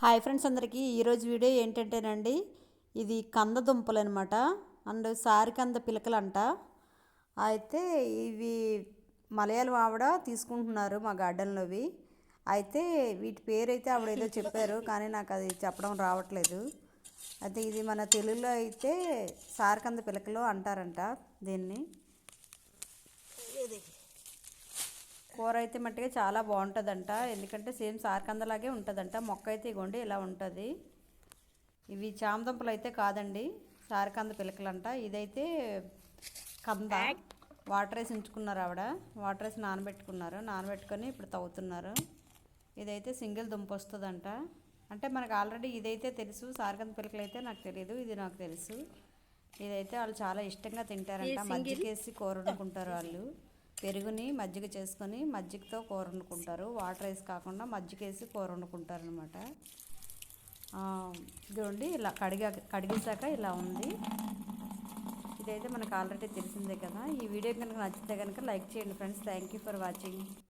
Hi friends అందరికీ. ఈరోజు video ఏంటంటేనండి ఇది కంద దుంపలు అనమాట అండ్ సారికంద పిలకలు అంట అయితే ఇవి మలయాళం ఆవిడ తీసుకుంటున్నారు మా గార్డెన్లోవి. అయితే వీటి పేరు అయితే ఆవిడ ఏదో చెప్పారు కానీ నాకు అది చెప్పడం రావట్లేదు. అయితే ఇది మన తెలుగులో అయితే సారికంద పిలకలు అంటారంట దీన్ని. కూర అయితే మట్టుగా చాలా బాగుంటుందంట. ఎందుకంటే సేమ్ సారకందలాగే ఉంటుందంట. మొక్క అయితే ఇగోండి ఇలా ఉంటుంది. ఇవి చామదుంపలు అయితే కాదండి. సారకంద పిలకలంట. ఇదైతే కంద. వాటర్ వేసి ఉంచుకున్నారు ఆవిడ. వాటర్ వేసి నానబెట్టుకున్నారు. నానబెట్టుకొని ఇప్పుడు తవ్వుతున్నారు. ఇదైతే సింగిల్ దుంప వస్తుందంట అంటే మనకు ఆల్రెడీ ఇదైతే తెలుసు. సారకంద పిలకలు అయితే నాకు తెలియదు ఇది నాకు తెలుసు. ఇదైతే వాళ్ళు చాలా ఇష్టంగా తింటారంట. మజ్జిగేసి కూర వండుకుంటారు వాళ్ళు. పెరుగుని మజ్జిగ చేసుకొని మజ్జిగతో కూర వండుకుంటారు వాటర్ వేసి కాకుండా మజ్జిగ వేసి కూర వండుకుంటారు అనమాట ఇదిగోండి ఇలా కడిగా కడిగేసాక ఇలా ఉంది. ఇదైతే మనకు ఆల్రెడీ తెలిసిందే కదా. ఈ వీడియో కనుక నచ్చితే కనుక లైక్ చేయండి friends. Thank you for watching.